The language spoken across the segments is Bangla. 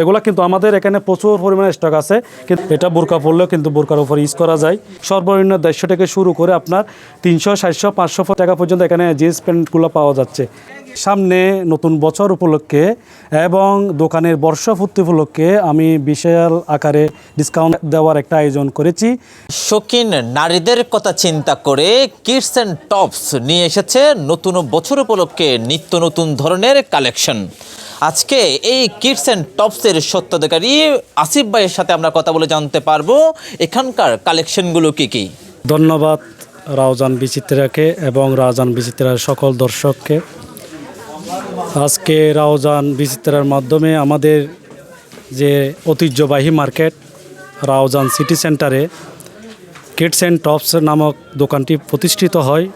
এগুলা কিন্তু আমাদের এখানে প্রচুর পরিমাণে স্টক আছে। কিন্তু এটা বোরকা পড়লেও কিন্তু বোরকার উপর ইউজ করা যায়। সর্বনিম্ন দেড়শো থেকে শুরু করে আপনার তিনশো, সাতশো, পাঁচশো টাকা পর্যন্ত এখানে জিন্স প্যান্টগুলো পাওয়া যাচ্ছে। সামনে নতুন বছর উপলক্ষে এবং দোকানের বর্ষপূর্তি উপলক্ষে আমি বিশাল আকারে ডিসকাউন্ট দেওয়ার একটা আয়োজন করেছি। শৌখিন নারীদের কথা চিন্তা করে কিডস অ্যান্ড টপস নিয়ে এসেছে নতুন বছর উপলক্ষে নিত্য নতুন ধরনের কালেকশন। আজকে এই কিডস অ্যান্ড টপসের সত্যাধিকারী আসিফ ভাইয়ের সাথে আমরা কথা বলে জানতে পারব। এখানকার কালেকশনগুলো কি কি? ধন্যবাদ রাউজান বিচিত্রাকে এবং রাউজান বিচিত্রার সকল দর্শককে। আজকে রাউজান বিচিত্রার মাধ্যমে আমাদের যে ঐতিহ্যবাহী মার্কেট রাউজান সিটি সেন্টারে কিডস অ্যান্ড টপস নামক দোকানটি প্রতিষ্ঠিত হয়।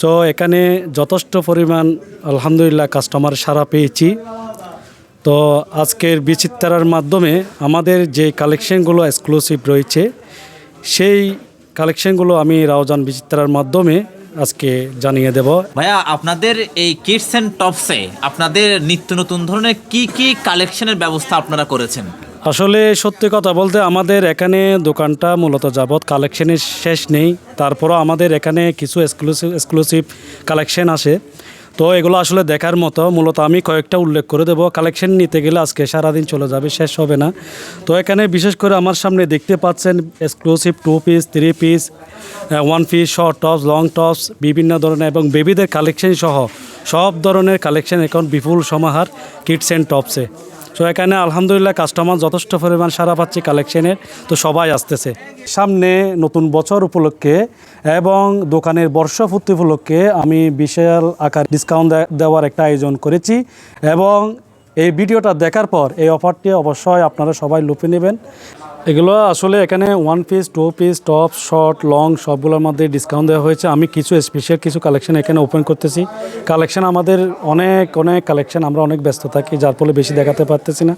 তো এখানে যথেষ্ট পরিমাণ, আলহামদুলিল্লাহ কাস্টমার সারা পেয়েছি। তো আজকের বিচিত্রার মাধ্যমে আমাদের যে কালেকশনগুলো এক্সক্লুসিভ রয়েছে, সেই কালেকশনগুলো আমি রাউজান বিচিত্রার মাধ্যমে আজকে জানিয়ে দেব। ভাইয়া, আপনাদের এই কিডস অ্যান্ড টপসে আপনাদের নিত্য নতুন ধরনের কি কি কালেকশনের ব্যবস্থা আপনারা করেছেন? আসলে সত্যি কথা বলতে আমাদের এখানে দোকানটা মূলত যাবৎ কালেকশনের শেষ নেই। তারপরও আমাদের এখানে কিছু এক্সক্লুসিভ এক্সক্লুসিভ কালেকশন আসে। তো এগুলো আসলে দেখার মতো। মূলত আমি কয়েকটা উল্লেখ করে দেবো। কালেকশন নিতে গেলে আজকে সারাদিন চলে যাবে, শেষ হবে না। তো এখানে বিশেষ করে আমার সামনে দেখতে পাচ্ছেন exclusive two piece three piece one piece short tops long tops বিভিন্ন ধরনের এবং বেবিদের কালেকশন সহ সব ধরনের কালেকশন এখন বিপুল সমাহার কিডস অ্যান্ড টপসে তো এখানে আলহামদুলিল্লাহ কাস্টমার যথেষ্ট পরিমাণ সারা পাচ্ছি কালেকশনের তো সবাই আসতেছে। সামনে নতুন বছর উপলক্ষে এবং দোকানের বর্ষপূর্তি উপলক্ষে আমি বিশাল আকার ডিসকাউন্ট দেওয়ার একটা আয়োজন করেছি এবং এই ভিডিওটা দেখার পর এই অফারটি অবশ্যই আপনারা সবাই লুপে নেবেন। এগুলো আসলে এখানে one piece two piece top short long সবগুলোর মধ্যে ডিসকাউন্ট দেওয়া হয়েছে। আমি কিছু স্পেশাল কিছু কালেকশন এখানে ওপেন করতেছি। কালেকশন আমাদের অনেক অনেক কালেকশন আমরা অনেক ব্যস্ত থাকি, যার ফলে বেশি দেখাতে পারতেছি না।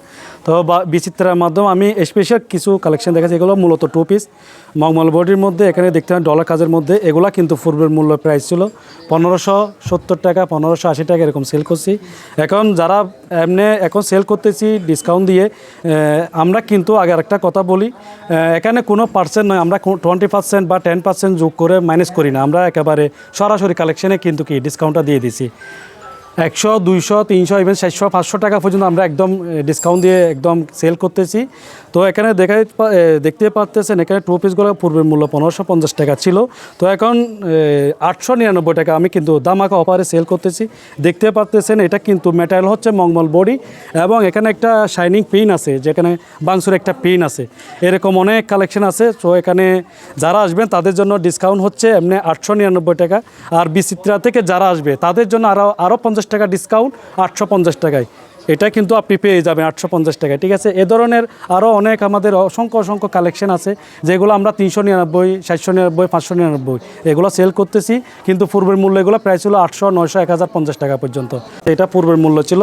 তো বিচিত্রার মাধ্যমে আমি স্পেশাল কিছু কালেকশন দেখাচ্ছি। এগুলো মূলত টু পিস মগমল বডির মধ্যে, এখানে দেখতে হয় ডলার কাজের মধ্যে, এগুলো কিন্তু পূর্বের মূল্য প্রাইস ছিল। পনেরোশো সত্তর টাকা, পনেরোশো আশি টাকা এরকম সেল করছি। এখন যারা এমনি এখন সেল করতেছি ডিসকাউন্ট দিয়ে আমরা কিন্তু আগে একটা কথা বলি। আহ, এখানে কোনো পার্সেন্ট নয় আমরা টোয়েন্টি পার্সেন্ট বা টেন পার্সেন্ট যোগ করে মাইনাস করি না। আমরা একেবারে সরাসরি কালেকশনে কিন্তু কি ডিসকাউন্টটা দিয়ে দিছি। একশো, দুইশো, তিনশো ইভেন চারশো, পাঁচশো টাকা পর্যন্ত আমরা একদম ডিসকাউন্ট দিয়ে একদম সেল করতেছি। তো এখানে দেখা দেখতে পারতেছেন, এখানে টু পিসগুলো পূর্বের মূল্য পনেরোশো পঞ্চাশ টাকা ছিল। তো এখন আটশো নিরানব্বই টাকা আমি কিন্তু দামাকা অফারে সেল করতেছি। দেখতে পারতেছেন, এটা কিন্তু ম্যাটেরিয়াল হচ্ছে মঙ্গল বডি, এবং এখানে একটা শাইনিং পিন আছে, যেখানে বাংসুর একটা পিন আছে। এরকম অনেক কালেকশন আছে, তো এখানে যারা আসবেন, তাদের জন্য ডিসকাউন্ট হচ্ছে এমনি আটশো নিরানব্বই টাকা। আর বিচিত্রা থেকে যারা আসবে, তাদের জন্য আরও আরও পঞ্চাশ টাকা ডিসকাউন্ট আটশো পঞ্চাশ টাকায়। এটা কিন্তু আপনি পেয়ে যাবেন আটশো পঞ্চাশ টাকায়, ঠিক আছে? এ ধরনের আরও অনেক আমাদের অসংখ্য অসংখ্য কালেকশন আছে, যেগুলো আমরা তিনশো নিরানব্বই সাতশো নিরানব্বই, পাঁচশো নিরানব্বই, এগুলো সেল করতেছি, কিন্তু পূর্বের মূল্য এগুলো প্রায় ছিল আটশো, নয়শো, এক হাজার পঞ্চাশ টাকা পর্যন্ত। এটা পূর্বের মূল্য ছিল,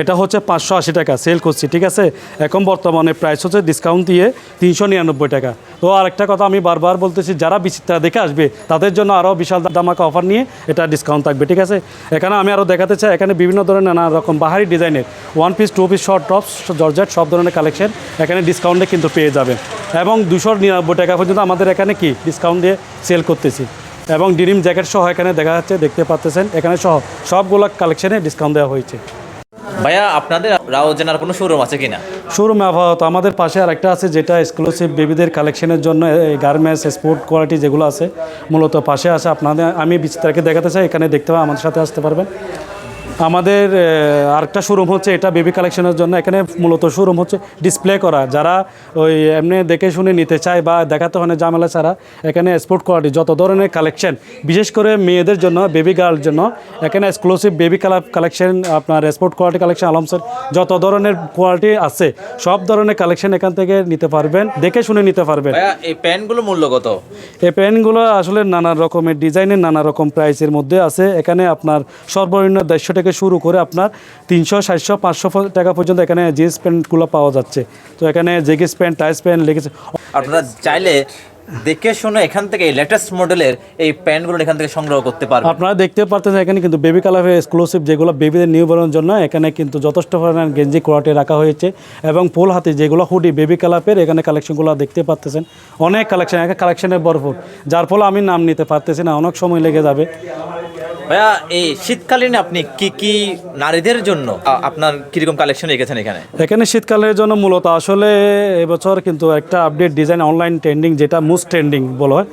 এটা হচ্ছে পাঁচশো আশি টাকা সেল করছি, ঠিক আছে? এখন বর্তমানে প্রাইস হচ্ছে ডিসকাউন্ট দিয়ে তিনশো নিরানব্বই টাকা। তো আরেকটা কথা আমি বারবার বলতেছি, যারা বিচিত্রা দেখে আসবে, তাদের জন্য আরও বিশাল দামাকা অফার নিয়ে এটা ডিসকাউন্ট থাকবে, ঠিক আছে? এখানে আমি আরও দেখাতে চাই, এখানে বিভিন্ন ধরনের নানা রকম বাহারি ডিজাইনের one piece two piece short tops georgette সব ধরনের কালেকশন এখানে ডিসকাউন্টে কিন্তু পেয়ে যাবেন। এবং দুশো নিরানব্বই টাকা পর্যন্ত আমাদের এখানে কি ডিসকাউন্ট দিয়ে সেল করতেছি। এবং ডিনিম জ্যাকেট সহ এখানে দেখা যাচ্ছে দেখতে পাচ্তেছেন এখানে সহ সবগুলো কালেকশনে ডিসকাউন্ট দেওয়া হয়েছে। ভাইয়া আপনাদের রাউজানার কোনো শোরুম আছে কিনা? শোরুমে আপাতত আমাদের পাশে আরেকটা আছে যেটা এক্সক্লুসিভ বেবিদের কালেকশনের জন্য গার্মেন্টস স্পোর্ট কোয়ালিটি যেগুলো আছে মূলত পাশে আছে। আপনাদের আমি বিস্তারকে দেখাতে চাই এখানে দেখতে পাবেন আমাদের সাথে আসতে পারবেন। আমাদের আরেকটা শোরুম হচ্ছে এটা বেবি কালেকশনের জন্য। এখানে মূলত শোরুম হচ্ছে ডিসপ্লে করা। যারা ওই এমনি দেখে শুনে নিতে চায় বা দেখাতে হয় না ঝামেলা ছাড়া এখানে স্পোর্ট কোয়ালিটি যত ধরনের কালেকশন বিশেষ করে মেয়েদের জন্য বেবি গার্ল জন্য এখানে এক্সক্লুসিভ বেবি কালেকশন আপনার স্পোর্ট কোয়ালিটি কালেকশন আলমসের যত ধরনের কোয়ালিটি আছে সব ধরনের কালেকশন এখান থেকে নিতে পারবেন দেখে শুনে নিতে পারবেন। এই প্যান্টগুলো মূল্য কত? এই পেনগুলো আসলে নানা রকমের ডিজাইনের নানা রকম প্রাইসের মধ্যে আছে। এখানে আপনার সর্বনিম্ন দেড়শো থেকে শুরু করে আপনার তিনশো সাতশো পাঁচশো টাকা পর্যন্ত এখানে জিন্স প্যান্টগুলো পাওয়া যাচ্ছে। তো এখানে জেগিস প্যান্ট টাইস প্যান্ট লেগেছে আপনারা চাইলে দেখে শুনে এখান থেকে লেটেস্ট মডেলের এই প্যান্টগুলো এখান থেকে সংগ্রহ করতে পারবেন। আপনারা দেখতে পারতেছেন এখানে কিন্তু বেবি কালার এক্সক্লুসিভ যেগুলো বেবিদের নিউ বরণের জন্য এখানে কিন্তু যথেষ্ট পরিমাণ গেঞ্জি কোয়াটে রাখা হয়েছে এবং ফুল হাতে যেগুলো হুডি বেবি কালাপের এখানে কালেকশনগুলো দেখতে পাচ্তেছেন অনেক কালেকশন এখানে কালেকশনের ভরপুর যার ফলে আমি নাম নিতে পারতেছি না অনেক সময় লেগে যাবে। ভাইয়া, এই শীতকালীন আপনি কি কি নারীদের জন্য আপনার কীরকম কালেকশন রেখেছেন এখানে? এখানে শীতকালের জন্য মূলত আসলে এবছর কিন্তু একটা আপডেট ডিজাইন অনলাইন ট্রেন্ডিং যেটা মোস্ট ট্রেন্ডিং বলা হয়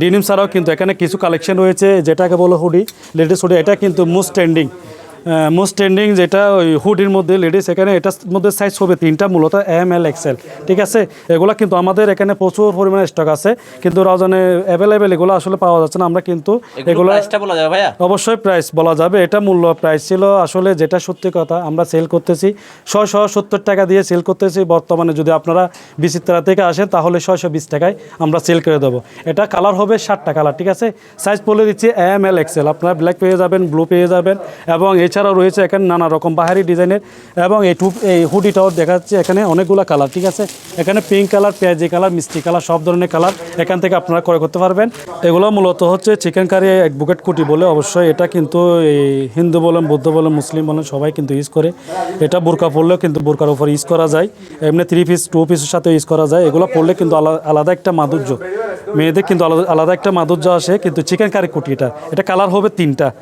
ডিনিম ছাড়াও কিন্তু এখানে কিছু কালেকশন রয়েছে, যেটাকে বলো হুডি লেডিস হুডি এটা কিন্তু মোস্ট ট্রেন্ডিং মোস্ট ট্রেন্ডিং যেটা ওই হুডির মধ্যে লেডিস এখানে এটার মধ্যে সাইজ হবে তিনটা মূলত এম এল এক্সেল ঠিক আছে? এগুলো কিন্তু আমাদের এখানে প্রচুর পরিমাণে স্টক আছে কিন্তু রাজনে অ্যাভেলেবেল এগুলো আসলে পাওয়া যাচ্ছে না আমরা কিন্তু এগুলো অবশ্যই প্রাইস বলা যাবে এটা মূল্য প্রাইস ছিল আসলে যেটা সত্যি কথা আমরা সেল করতেছি ছয়শো সত্তর টাকা দিয়ে সেল করতেছি বর্তমানে যদি আপনারা বিচিত্রা থেকে আসেন তাহলে ছয়শো বিশ টাকায় আমরা সেল করে দেবো। এটা কালার হবে ষাটটা কালার ঠিক আছে? সাইজ বলে দিচ্ছি এম এল এক্সেল আপনারা ব্ল্যাক পেয়ে যাবেন ব্লু পেয়ে যাবেন এবং এছাড়াও রয়েছে এখানে নানা রকম বাহারি ডিজাইনের এবং এই টু এই হুডিটাও দেখা যাচ্ছে এখানে অনেকগুলো কালার, ঠিক আছে? এখানে পিঙ্ক কালার, পেঁয়াজি কালার, মিষ্টি কালার, সব ধরনের কালার এখান থেকে আপনারা ক্রয় করতে পারবেন। এগুলো মূলত হচ্ছে চিকেন কারি এক বুকেট কুটি বলে। অবশ্যই এটা কিন্তু এই হিন্দু বলেন, বৌদ্ধ বলেন, মুসলিম বলেন, সবাই কিন্তু ইউজ করে। এটা বোরকা পরলেও কিন্তু বোরকার উপর ইউজ করা যায়। এমনি থ্রি পিস টু পিসের সাথে ইউজ করা যায়। এগুলো পরলে কিন্তু আলা- আলাদা একটা মাধুর্য। মেয়েদের কিন্তু আলাদা আলাদা একটা মাধুর্য আসে, কিন্তু চিকেন কারি কুটি এটা। এটা কালার হবে তিনটা।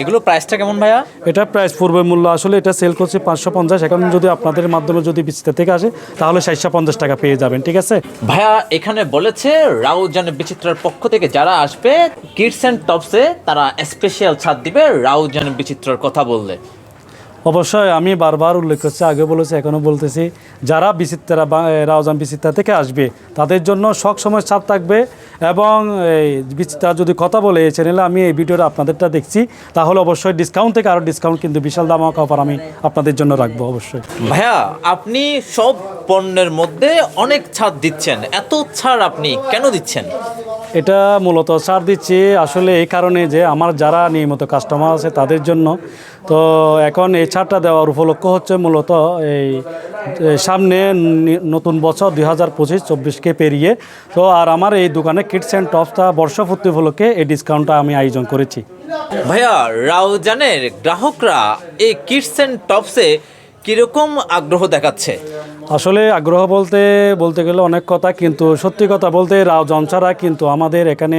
এগুলো প্রাইসটা কেমন ভাইয়া? এটা প্রাইস পূর্ব মূল্য আসলে এটা সেল করছে পাঁচশো পঞ্চাশ। এখন যদি আপনাদের মাধ্যমে যদি বিচিত্রা থেকে আসে তাহলে সাতশো পঞ্চাশ টাকা পেয়ে যাবেন ঠিক আছে? ভাইয়া এখানে বলেছে রাউজান বিচিত্রার পক্ষ থেকে যারা আসবে কিডস অ্যান্ড টপসে তারা স্পেশাল ছাড় দিবে রাউজান বিচিত্রার কথা বললে। অবশ্যই আমি বারবার উল্লেখ করছি আগে বলেছি এখনও বলতেছি যারা বিচিত্রা রাউজান বিচিত্রা থেকে আসবে তাদের জন্য সব সময় ছাড় থাকবে এবং এই তার যদি কথা বলে এই চ্যানেলে আমি এই ভিডিওটা আপনাদেরটা দেখছি, তাহলে অবশ্যই ডিসকাউন্ট থেকে আরও ডিসকাউন্ট কিন্তু বিশাল দাম অফার আমি আপনাদের জন্য রাখব, অবশ্যই। ভাইয়া, আপনি সব পণ্যের মধ্যে অনেক ছাড় দিচ্ছেন। এত ছাড় আপনি কেন দিচ্ছেন? এটা মূলত ছাড় দিচ্ছি আসলে এই কারণে যে আমার যারা নিয়মিত কাস্টমার আছে তাদের জন্য। তো এখন এই ছাড়টা দেওয়ার উপলক্ষ হচ্ছে মূলত এই সামনে নতুন বছর দুই হাজার পঁচিশ চব্বিশকে পেরিয়ে। তো আর আমার এই দোকানে কিটস অ্যান্ড টপসটা বর্ষপূর্তি উপলক্ষে এই ডিসকাউন্টটা আমি আয়োজন করেছি। ভাইয়া, রাউজানের গ্রাহকরা এই কিডস অ্যান্ড টপসে কীরকম আগ্রহ দেখাচ্ছে? আসলে আগ্রহ বলতে বলতে গেলে অনেক কথা, কিন্তু সত্যি কথা বলতে রাউজন ছাড়া কিন্তু আমাদের এখানে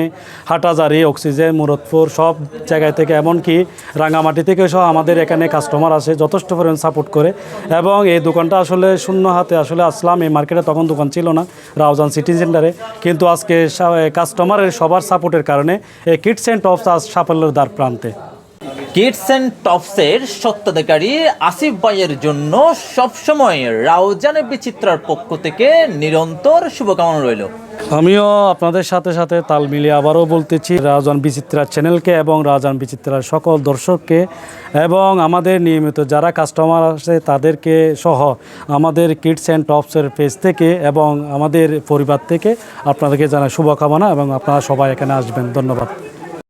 হাটাজারি অক্সিজেন মুরতপুর সব জায়গায় থেকে, এমনকি রাঙামাটি থেকে সহ আমাদের এখানে কাস্টমার আসে, যথেষ্ট পরিমাণ সাপোর্ট করে। এবং এই দোকানটা আসলে শূন্য হাতে আসলে আসলাম, এই মার্কেটে তখন দোকান ছিল না রাউজান সিটি সেন্টারে কিন্তু আজকে কাস্টমারের সবার সাপোর্টের কারণে এই কিটস অ্যান্ড টপস আজ সাফল্যের দ্বার প্রান্তে। কিডস অ্যান্ড টপসের সত্ত্বাধিকারী আসিফ ভাইয়ের জন্য সবসময় রাউজানের বিচিত্রার পক্ষ থেকে নিরন্তর শুভকামনা রইল। আমিও আপনাদের সাথে সাথে তাল মিলিয়ে আবারও বলতেছি রাজান বিচিত্রা চ্যানেলকে এবং রাজান বিচিত্রার সকল দর্শককে এবং আমাদের নিয়মিত যারা কাস্টমার আছে তাদেরকে সহ আমাদের কিডস অ্যান্ড টপসের পেজ থেকে এবং আমাদের পরিবার থেকে আপনাদেরকে জানাই শুভকামনা এবং আপনারা সবাই এখানে আসবেন। ধন্যবাদ।